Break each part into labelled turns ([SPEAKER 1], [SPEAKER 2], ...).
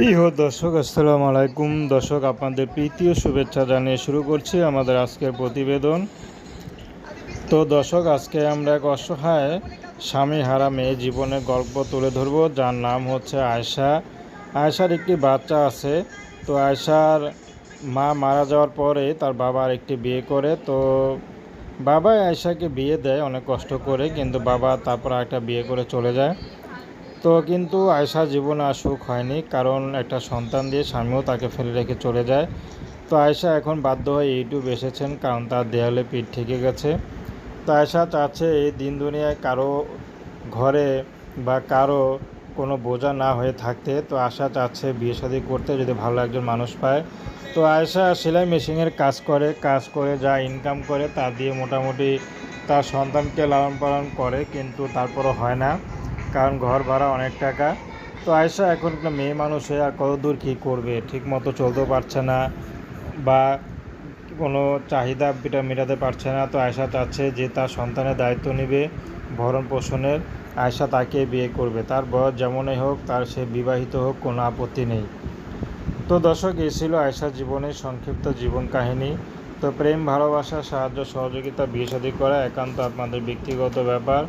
[SPEAKER 1] প্রিয় দর্শক, আসসালামু আলাইকুম। দর্শক, আপনাদের প্রীতীয় শুভেচ্ছা জানিয়ে শুরু করছি আমাদের আজকের প্রতিবেদন। তো দর্শক, আজকে আমরা এক অসহায় স্বামী হারা মেয়ে জীবনের গল্প তুলে ধরব, যার নাম হচ্ছে আয়শা। আয়শার একটি বাচ্চা আছে। তো আয়শার মা মারা যাওয়ার পরে তার বাবা একটি বিয়ে করে। তো বাবা আয়শাকে বিয়ে দেয় অনেক কষ্ট করে, কিন্তু বাবা তারপর একটা বিয়ে করে চলে যায়। তো কিন্তু আয়সা জীবনে আর সুখ হয়নি, কারণ একটা সন্তান দিয়ে স্বামীও তাকে ফেলে রেখে চলে যায়। তো আয়সা এখন বাধ্য হয়ে ইউটিউব এসেছেন, কারণ তার দেয়ালে পিঠ ঠেকে গেছে। তো আয়সা চাচ্ছে এই দিন দুনিয়ায় কারও ঘরে বা কারও কোনো বোঝা না হয়ে থাকতে। তো আশা চাচ্ছে বিয়ে শাদী করতে যদি ভালো একজন মানুষ পায়। তো আয়সা সেলাই মেশিনের কাজ করে কাজ করে যা ইনকাম করে তা দিয়ে মোটামুটি তার সন্তানকে লালন পালন করে, কিন্তু তারপরও হয় না। কারণ ঘর ভাড়া অনেক টাকা। তো আয়সা এখন মেয়ে মানুষ হয়ে আর কতদূর কী করবে? ঠিক মতো চলতেও পারছে না বা কোনো চাহিদা মেটাতে পারছে না। তো আয়সা চাচ্ছে যে তার সন্তানের দায়িত্ব নেবে ভরণ পোষণের। আয়সা তাকে বিয়ে করবে। তার বয়স যেমনই হোক, তার সে বিবাহিত হোক, কোনো আপত্তি নেই। তো দর্শক, এই ছিল আয়সার জীবনের সংক্ষিপ্ত জীবন কাহিনী। তো প্রেম, ভালোবাসা, সাহায্য, সহযোগিতা, বিয়ে শাদী করা একান্ত আপনাদের ব্যক্তিগত ব্যাপার।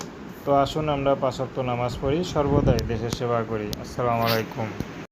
[SPEAKER 1] তো আসুন আমরা পাঁচক্ত নামাজ পড়ি সর্বদাই দেশের সেবা করি। আসসালামু আলাইকুম।